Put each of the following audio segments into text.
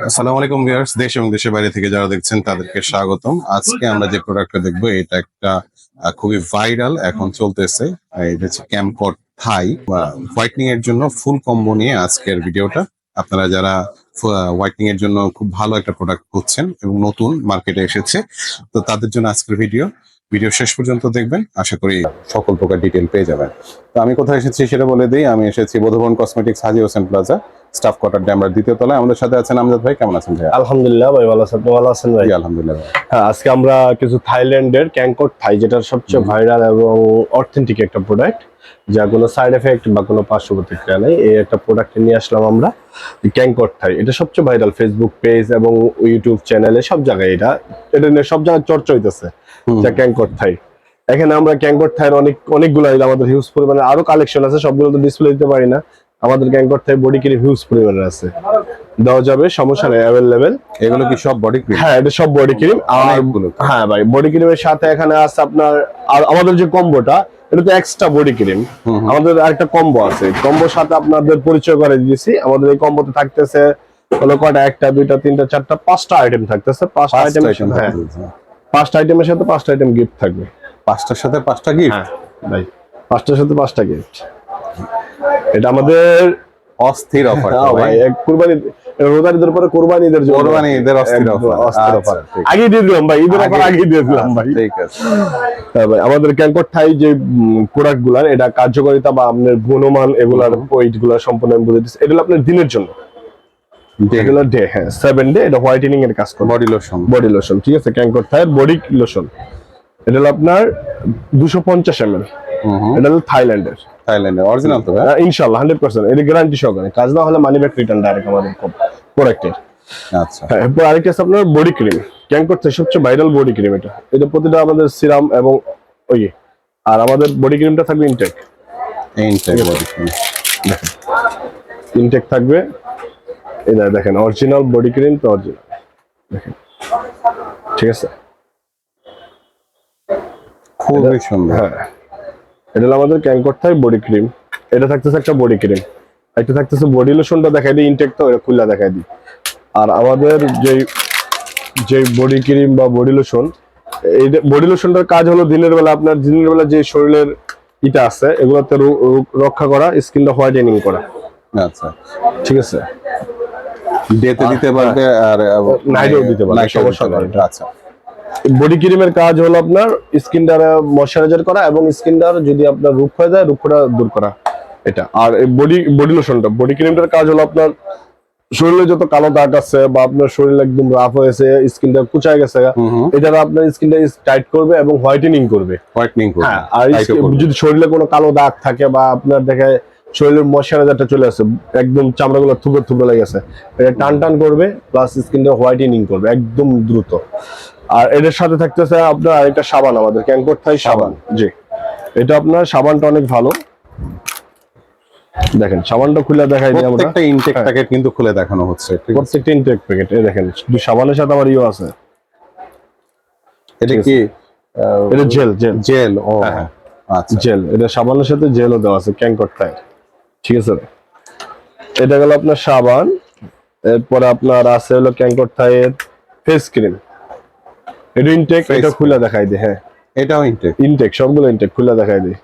আসসালামু আলাইকুম ভিউয়ার্স, দেশ এবং দেশের বাইরে থেকে যারা দেখছেন, তাদেরকে স্বাগতম। আজকে আমরা যে প্রোডাক্টটা দেখব, এটা একটা খুবই ভাইরাল এখন চলতেছে। এটা হচ্ছে ক্যাম্পকট থাই হোয়াইটনিং এর জন্য ফুল কম্বো নিয়ে আজকের ভিডিওটা। আপনারা যারা হোয়াইটনিং এর জন্য খুব ভালো একটা প্রোডাক্ট খুঁজছেন এবং নতুন মার্কেটে এসেছে, তো তাদের জন্য আজকের ভিডিও। ভিডিও শেষ পর্যন্ত দেখবেন, আশা করি সকল প্রকার ডিটেল পেয়ে যাবেন। তো আমি কোথায় এসেছি সেটা বলে দিই। আমি এসেছি বোধবন cosmetics Haji Hossain plaza staff quarter ড্যামরার দ্বিতীয় তলায়। আমাদের সাথে আছেন আমজাদ ভাই কেমন আছেন ভাই আলহামদুলিল্লাহ ভাই ভালো আছেন? ভালো আছেন ভাই? আলহামদুলিল্লাহ। হ্যাঁ আজকে আমরা কিছু থাইল্যান্ডের ক্যাংকট থাই যেটা সবচেয়ে ভাইরাল এবং অথেন্টিক একটা প্রোডাক্ট যা কোনো সাইড এফেক্ট বা কোনো পার্শ্ব প্রতিক্রিয়া নেই। এই একটা প্রোডাক্ট নিয়ে আসলাম আমরা ক্যাংকট থাই এটা সবচেয়ে ভাইরাল ফেসবুক পেজ এবং ইউটিউব চ্যানেলে সব জায়গায় এটা। এটা নিয়ে সব জায়গায় চর্চা হইতেছে। যা ক্যাংকট থাই এখানে আমরা ক্যাংকট থাইয়ের অনেক অনেকগুলো আমাদের হিউজ পরিমাণে আরও কালেকশন আছে সবগুলো তো ডিসপ্লে দিতে পারি না। আমাদের ক্যাংকট থাই বডি কিনে হিউজ পরিমাণে আছে। দেওয়া যাবে সমস্যা নেই অ্যাভেলেবেল এগুলো কি সব বডি ক্রিম হ্যাঁ এটা সব বডি ক্রিম আর হ্যাঁ ভাই বডি ক্রিমের সাথে এখানে আছে আপনার আর আমাদের যে কম্বোটা এটা তো এক্সট্রা বডি ক্রিম। আমাদের আরেকটা কম্বো আছে। কম্বোর সাথে আপনাদের পরিচয় করে দিয়েছি। আমাদের এই কম্বোতে থাকতেছে হলো কয়টা? একটা দুইটা তিনটা চারটা পাঁচটা আইটেম থাকতেছে। পাঁচটা আইটেম item হ্যাঁ। পাঁচটা আইটেমের সাথে পাঁচটা আইটেম গিফট থাকবে। পাঁচটার সাথে পাঁচটা গিফট হ্যাঁ ভাই। পাঁচটার সাথে পাঁচটা গিফট এটা আমাদের অস্থির অফার হ্যাঁ ভাই। কুরবানি রোজারিদের পরে কুরবানিদের জন্য কোরবানি ঈদের অস্থির offer। অস্থির আচ্ছা, আগে দিয়ে দিলাম ভাই ঈদের অফার আগে- দিয়ে দিলাম ভাই। ঠিক আছে। হ্যাঁ ভাই আমাদের ক্যাঙ্কর থাই যে প্রোডাক্টগুলার এটা কার্যকারিতা বা আপনার গুণমান এগুলার ওয়েটগুলা সম্পূর্ণ আমি বুঝে দিচ্ছি এটা হলো আপনার দিনের জন্য। এগুলো ডে হ্যাঁ সেভেন ডে এটা হোয়াইটেনিং এর কাজ করে। বডি লোশন বডি লোশন ঠিক আছে ক্যাঙ্কর থাইয়ের বডি লোশন এটা হলো আপনার দুশো পঞ্চাশ এম এল এটা হলো থাইল্যান্ডের। থাইল্যান্ডের অরিজিনাল তো আহ, ইনশাল্লাহ হান্ড্রেড পার্সেন্ট এটা গ্যারান্টি সহকারে। কাজ না হলে মানি ব্যাক রিটার্ন ডাইরেক্ট আমাদের প্রোডাক্টের আচ্ছা। হ্যাঁ এরপর আরেকটা আছে আপনার বডি ক্রিম ক্যাঙ্কর থেকে সবচেয়ে ভাইরাল বডি ক্রিম এটা। এটা প্রতিটা আমাদের সিরাম এবং ওই আর আমাদের বডি ক্রিমটা থাকবে intact intact body cream intact থাকবে। না দেখেন অরিজিনাল বডি ক্রিম তো অরিজিনাল দেখেন। ঠিক আছে? খুবই সুন্দর। হ্যাঁ। এটা হলো আমাদের ক্যাঙ্কর থাই বডি ক্রিম। এটা থাকতেছে একটা বডি ক্রিম। একটা থাকতেছে বডি লোশনটা দেখাই দিই ইনটেক তো এটা খুললা দেখাই দিই। আর আমাদের যে যে বডি ক্রিম বা বডি লোশন এই বডি লোশনটার কাজ হলো দিনের বেলা আপনার দিনের বেলা যে শরীরের ইটা আছে এগুলোতে রক্ষা করা স্কিনটা হোয়াইটেনিং করা। আচ্ছা। ঠিক আছে। ডেতে দিতে পারবে আর নাইটেও দিতে পারবে, সমস্যা নেই। এটা। আচ্ছা। বডি ক্রিমের কাজ হলো আপনার স্কিনটার ময়শ্চারাইজার করা এবং স্কিনটার যদি আপনার রূপ হয়ে যায় রূপটা দূর করা। এটা। আর বডি বডি লোশনটা বডি ক্রিমটার কাজ হলো আপনার শরীরে যত কালো দাগ আছে বা আপনার শরীর একদম রাফ হয়েছে স্কিনটা কুচায় গেছে এটা আপনার স্কিনটা টাইট করবে এবং হোয়াইটেনিং করবে। হোয়াইটনিং করবে। হ্যাঁ আর। যদি শরীরে কোনো কালো দাগ থাকে বা আপনার দেখে শরীরের ময়শ্চারাইজারটা চলে আসে একদম চামড়াগুলো থুবে থুবে লেগে গেছে এটা টান টান করবে প্লাস স্কিনটা হোয়াইটেনিং করবে একদম দ্রুত। আর এটার সাথে থাকতেছে আপনার আরেকটা সাবান আমাদের ক্যাঙ্কর থাই সাবান। জি। এটা আপনার সাবানটা অনেক ভালো। দেখেন সাবানটা খুলে দেখাই দিই আমরা। প্রত্যেকটা ইনটেক প্যাকেট কিন্তু খুলে দেখানো হচ্ছে প্রত্যেকটা ইনটেক প্যাকেট এই দেখেন সাবানের সাথে আমার ইও আছে। এটা কি? এটা জেল জেল জেল ও। হ্যাঁ। আচ্ছা। জেল এটা সাবানের সাথে জেলও দেওয়া আছে ক্যাঙ্কর থাই ঠিক আছে? এটা গেল আপনার সাবান এরপরে আপনার আছে হলো ক্যাঙ্কর থাইয়ের ফেস ক্রিম এটা ইনটেক এটা খুলে দেখাই দিই হ্যাঁ। এটাও ইনটেক ইনটেক সবগুলো ইনটেক খুলে দেখাই দিই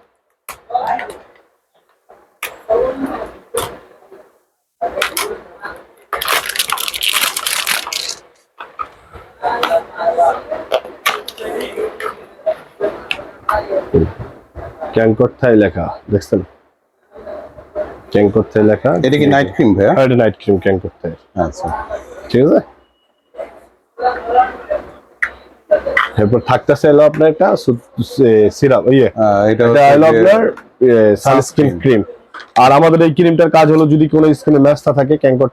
ক্যাঙ্কর থাই লেখা দেখছেন? ক্যাঙ্কর থাই লেখা। এটা কি নাইট ক্রিম হ্যাঁ, এটা নাইট ক্রিম ক্যাঙ্কর থাই আচ্ছা। ঠিক আছে? এরপর থাকতেছে হলো আপনার একটা সিরাপ ইয়ে। এটা এটা হলো আপনার সানস্ক্রিন ক্রিম আর আমাদের এই ক্রিমটার কাজ হলো যদি কোনো স্কিনে ম্যাচটা থাকে ক্যাঙ্কর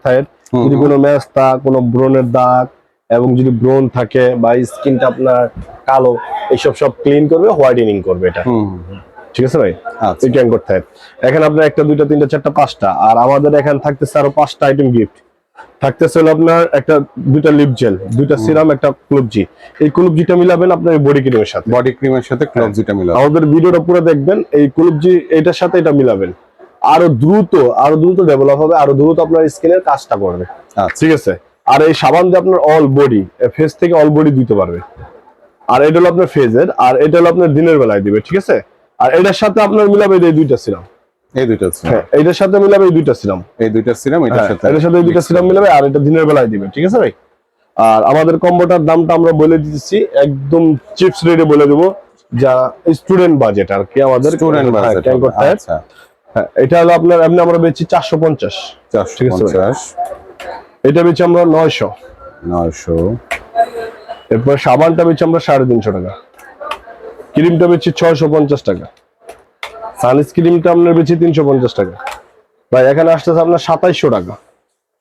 হুম যদি কোনো ম্যাচটা কোনো ব্রণের দাগ এবং যদি ব্রণ থাকে বা স্কিনটা আপনার কালো এইসব সব ক্লিন করবে হোয়াইটেনিং করবে এটা। ঠিক আছে ভাই? আচ্ছা। এই ক্যাঙ্কর থায়ের এখানে আপনার একটা দুইটা তিনটা চারটা পাঁচটা। আর আমাদের এখানে থাকতেছে আরও পাঁচটা আইটেম গিফট থাকতেছে হলো আপনার একটা দুইটা লিপ জেল দুইটা সিরাম একটা ক্লুবজি এই ক্লুবজিটা মিলাবেন আপনার বডি ক্রিমের সাথে। বডি ক্রিমের সাথে ক্লভ যেটা মিলাবে আমাদের ভিডিওটা পুরো দেখবেন এই কুলুপজি এটার সাথে এটা মিলাবেন। আরও দ্রুত আরও দ্রুত ডেভেলপ হবে আরও দ্রুত আপনার স্কিনের কাজটা করবে। আচ্ছা। ঠিক আছে? আর এই সাবান দিয়ে আপনার অল বডি ফেস থেকে অল বডি দিতে পারবে। আর এটা হলো আপনার ফেজের আর এটা হলো আপনার দিনের বেলায় দিবে ঠিক আছে? আর এটার সাথে আপনার মিলাবে এই দুইটা সিরাম এই দুইটা সিরাম হ্যাঁ এটার সাথে মিলাবে এই দুইটা সিরাম এই দুইটা সিরাম এটার হ্যাঁ, সাথে এটার সাথে এই দুইটা সিরাম মিলাবে আর এটা দিনের বেলায় দিবে ঠিক আছে ভাই? আর আমাদের কম্বোটার দামটা আমরা বলে দিচ্ছি একদম চিপস রেটে বলে দেবো যা স্টুডেন্ট বাজেট আর কি আমাদের। স্টুডেন্ট হ্যাঁ, বাজেট আচ্ছা। হ্যাঁ, এটা হলো আপনার এমনি আমরা বেচছি চারশো পঞ্চাশ ঠিক আছে। এটা বেচছি আমরা নয়শো। নয়শো। এরপর সাবানটা বেচছি আমরা সাড়ে তিনশো টাকা। ক্রিমটা বেচছি ছয়শো পঞ্চাশ টাকা। সানস্ক্রিমটা আপনার তিনশো পঞ্চাশ টাকা। ভাই এখানে আসতেছে আপনার সাতাইশশো টাকা।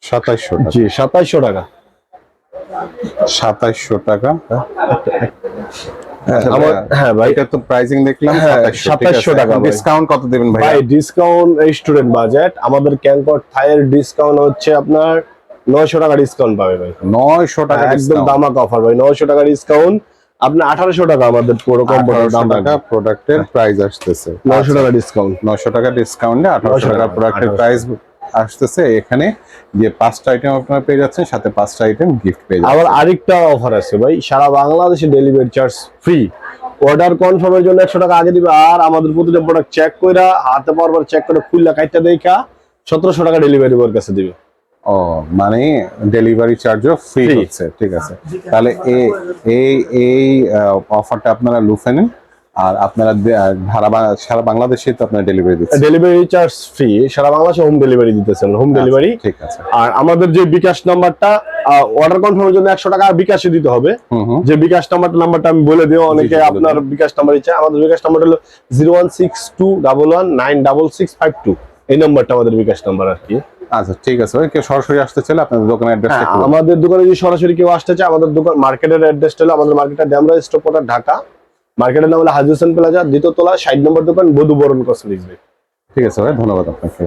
সাতাইশশো জি সাতাইশশো টাকা। সাতাইশশো টাকা। হ্যাঁ, হ্যাঁ ভাই। এটা তো প্রাইসিং দেখলাম হ্যাঁ, 2700 2700 টাকা ডিসকাউন্ট কত দিবেন ভাই ভাই ডিসকাউন্ট স্টুডেন্ট বাজেট আমাদের ক্যাঙ্কর থাইয়ের ডিসকাউন্ট হচ্ছে আপনার নয়শো টাকা ডিসকাউন্ট পাবে ভাই। 900 টাকা একদম দামাক অফার ভাই। নয়শো টাকা ডিসকাউন্ট আপনার আঠারোশো টাকা আমাদের পুরো কম্পিউটার দাম টাকা প্রোডাক্টের প্রাইস আসতেছে। নয়শো টাকা ডিসকাউন্ট 900 টাকা ডিসকাউন্টে 1800 টাকা প্রোডাক্টের প্রাইস আসতেছে। এখানে যে পাঁচটা আইটেম আপনারা পেয়ে যাচ্ছেন সাথে পাঁচটা আইটেম গিফট পেয়ে যাচ্ছেন। আবার আরেকটা অফার আছে ভাই সারা বাংলাদেশে ডেলিভারি চার্জ ফ্রি অর্ডার কনফার্মের জন্য একশো টাকা আগে দিবে। আর আমাদের প্রতিটা প্রোডাক্ট চেক কইরা হাতে পারবার চেক করে খুললা কাইটা দেখা সতেরোশো টাকা ডেলিভারি ওর কাছে দিবে। ও মানে ডেলিভারি চার্জও ফ্রি হচ্ছে ঠিক আছে। তাহলে এই এই এই অফারটা আপনারা লুফে নেন আর আপনারা সারা সারা বাংলাদেশে তো আপনারা ডেলিভারি দিচ্ছেন। ডেলিভারি চার্জ ফ্রি সারা বাংলাদেশে হোম ডেলিভারি দিতেছেন হোম ডেলিভারি আচ্ছা, ঠিক আছে। আর আমাদের যে বিকাশ নাম্বারটা অর্ডার কনফার্মের জন্য একশো টাকা বিকাশে দিতে হবে। যে বিকাশ নাম্বারটা নাম্বারটা আমি বলে দিও অনেকে আপনার বিকাশ নাম্বার ইচ্ছা আমাদের বিকাশ নাম্বার হলো zero one six two double one nine double six five two এই নাম্বারটা আমাদের বিকাশ নাম্বার আর কি। আচ্ছা ঠিক আছে। কেউ সরাসরি আসতে চাইলে আপনাদের দোকানের অ্যাড্রেসটা আমাদের দোকানে যদি সরাসরি কেউ আসতে চায় আমাদের দোকান মার্কেটের অ্যাড্রেসটা হলো আমাদের মার্কেটের ড্যামরা স্টপটা ঢাকা। মার্কেটের নাম হলো হাজি হোসেন প্লাজা দ্বিতীয় তলা ষাট নম্বর দোকান বধু বরণ কসমেটিক্স ঠিক আছে ভাই ধন্যবাদ আপনাকে।